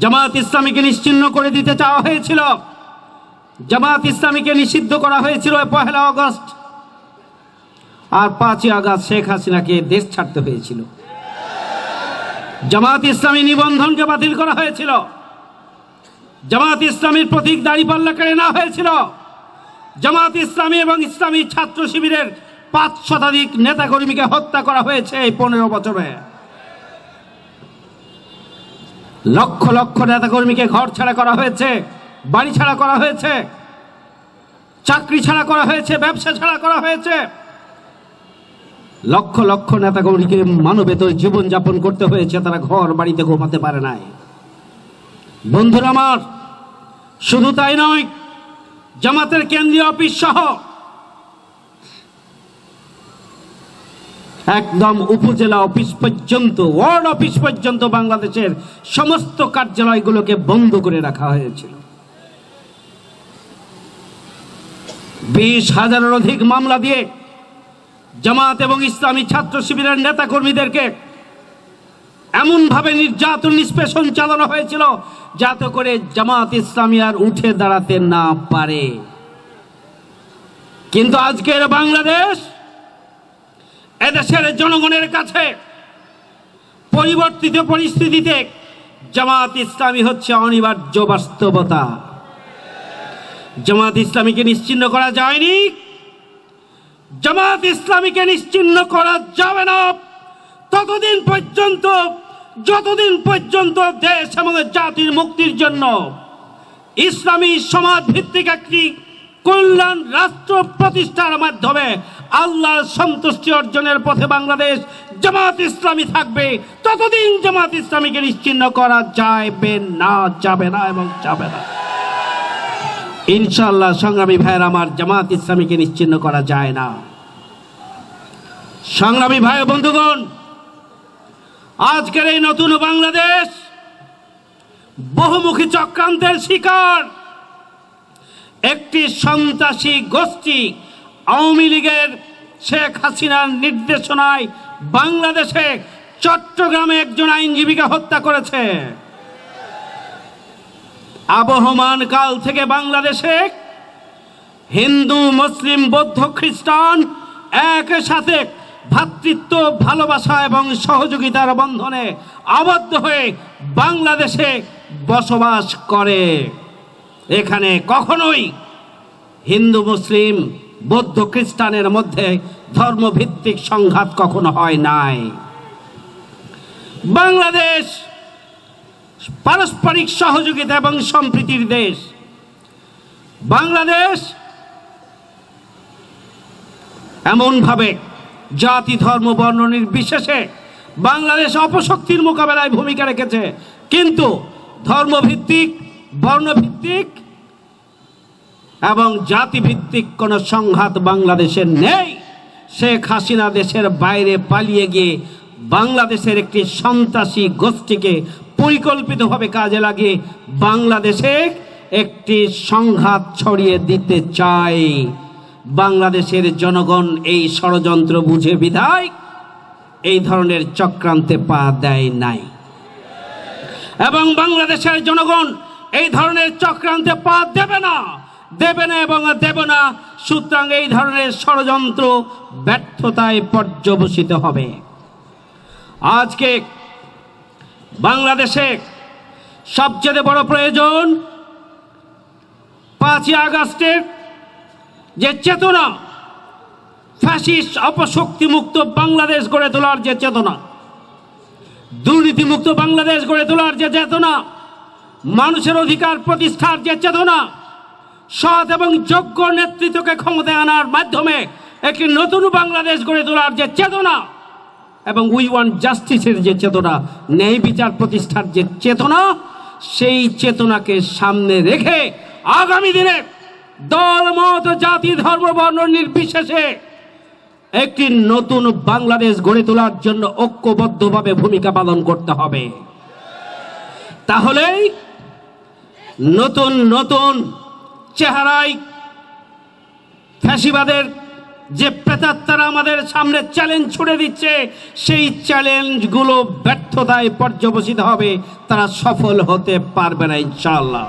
জামাত ইসলামীকে নিশ্চিহ্ন করে দিতে চাওয়া হয়েছিল। জামাত ইসলামীকে নিষিদ্ধ করা হয়েছিল পহেলা আগস্ট আর পাঁচই আগস্ট শেখ হাসিনাকে দেশ ছাড়তে হয়েছিল। জামাত ইসলামী নিবন্ধনকে বাতিল করা হয়েছিল। জামাত ইসলামীর প্রতীক দাঁড়িপাল্লা কেড়ে নেওয়া হয়েছিল। জামাত ইসলামী এবং ইসলামী ছাত্র শিবিরের পাঁচ শতাধিক নেতাকর্মীকে হত্যা করা হয়েছে এই পনেরো বছরে। লক্ষ লক্ষ নেতাকর্মীকে ঘর ছাড়া করা হয়েছে, বাড়ি ছাড়া করা হয়েছে, চাকরি ছাড়া করা হয়েছে, ব্যবসা ছাড়া করা হয়েছে। লক্ষ লক্ষ নেতাকর্মীকে মানবেতর জীবন যাপন করতে হয়েছে, তারা ঘর বাড়িতে ঘুমাতে পারে নাই। বন্ধুরা আমার, শুধু তাই নয়, জামাতের কেন্দ্রীয় অফিস সহ একদম উপজেলা অফিস পর্যন্ত, ওয়ার্ড অফিস পর্যন্ত বাংলাদেশের সমস্ত কার্যালয়গুলোকে বন্ধ করে রাখা হয়েছিল। বিশ হাজারের অধিক মামলা দিয়ে জামাত এবং ইসলামী ছাত্র শিবিরের নেতা কর্মীদেরকে এমনভাবে নির্যাতন নিষ্পেষণ চালানো হয়েছিল যাতে করে জামাত ইসলামী আর উঠে দাঁড়াতে না পারে। কিন্তু আজকের বাংলাদেশ এদেশের জনগণের কাছে পরিবর্তিত পরিস্থিতিতে জামাত ইসলামী হচ্ছে অনিবার্য বাস্তবতা। জামাত ইসলামীকে নিশ্চিন্ন করা যায়নি। জামাত ইসলামীকে নিশ্চিন্ন করা যাবে না। ততদিন পর্যন্ত, যতদিন পর্যন্ত দেশ এবং জাতির মুক্তির জন্য ইসলামী সমাজ ভিত্তিক একটি কল্যাণ রাষ্ট্র প্রতিষ্ঠার মাধ্যমে আল্লাহর সন্তুষ্টি অর্জনের পথে বাংলাদেশ জামাত ইসলামী থাকবে। ততদিন জামাত ইসলামীকে নিশ্চিন্ন করা যাবে না যাবে না এবং যাবে না। ইনশাল্লাহ সংগ্রামী ভাইয়ের আমার জামাত ইসলামীকে নিশ্চিন্ন করা যায় না। সংগ্রামী ভাই বন্ধুগণ, আজকের এই নতুন বাংলাদেশ বহুমুখী চক্রান্তের শিকার। একটি সন্ত্রাসী গোষ্ঠী আওয়ামী লীগের শেখ হাসিনার নির্দেশনায় বাংলাদেশে চট্টগ্রামে একজন আইনজীবীকে হত্যা করেছে। আবহমান কাল থেকে বাংলাদেশে হিন্দু, মুসলিম, বৌদ্ধ, খ্রিস্টান একই সাথে ভ্রাতৃত্ব ভালোবাসা এবং সহযোগিতার বন্ধনে আবদ্ধ হয়ে বাংলাদেশে বসবাস করে। এখানে কখনোই হিন্দু, মুসলিম বৌদ্ধ খ্রিস্টানের মধ্যে ধর্মভিত্তিক সংঘাত কখনো হয় নাই। বাংলাদেশ পারস্পরিক সহযোগিতা এবং সম্প্রীতির দেশ। বাংলাদেশ এমনভাবে জাতি, ধর্ম, বর্ণ নির্বিশেষে বাংলাদেশ অপশক্তির মোকাবেলায় ভূমিকা রেখেছে। কিন্তু ধর্মভিত্তিক, বর্ণভিত্তিক এবং জাতিভিত্তিক কোনো সংঘাত বাংলাদেশের নেই। শেখ হাসিনা দেশের বাইরে পালিয়ে গিয়ে বাংলাদেশের একটি সন্ত্রাসী গোষ্ঠীকে পরিকল্পিতভাবে কাজে লাগে বাংলাদেশে একটি সংঘাত ছড়িয়ে দিতে চায়। বাংলাদেশের জনগণ এই ষড়যন্ত্র বুঝে বিধায় এই ধরনের চক্রান্তে পা দেয় নাই। এবং বাংলাদেশের জনগণ এই ধরনের চক্রান্তে পা দেবে না। দেবে না এবং দেবে না। সুতরাং এই ধরনের ষড়যন্ত্র ব্যর্থতায় পর্যবসিত হবে। আজকে বাংলাদেশে সবচেয়ে বড় প্রয়োজন পাঁচই আগস্টের যে চেতনা ফ্যাসিস অপশক্তি মুক্ত বাংলাদেশ গড়ে তোলার যে চেতনা, দুর্নীতিমুক্ত বাংলাদেশ গড়ে তোলার যে চেতনা, মানুষের অধিকার প্রতিষ্ঠার যে চেতনা সৎ এবং যোগ্য নেতৃত্বকে ক্ষমতায় আনার মাধ্যমে একটি নতুন বাংলাদেশ গড়ে তোলার যে চেতনা এবং উই ওয়ান জাস্টিসের যে চেতনা, ন্যায় বিচার প্রতিষ্ঠার যে চেতনা, সেই চেতনাকে সামনে রেখে আগামী দিনে দল, মত, জাতি, ধর্ম, বর্ণ নির্বিশেষে একটি নতুন বাংলাদেশ গড়ে তোলার জন্য ঐক্যবদ্ধভাবে ভূমিকা পালন করতে হবে। তাহলেই নতুন নতুন চেহারায় ফ্যাসিবাদের যে প্রেতাত্মারা আমাদের সামনে চ্যালেঞ্জ ছুড়ে দিচ্ছে, সেই চ্যালেঞ্জগুলো ব্যর্থতায় পর্যবসিত হবে, তারা সফল হতে পারবে না, ইনশাআল্লাহ।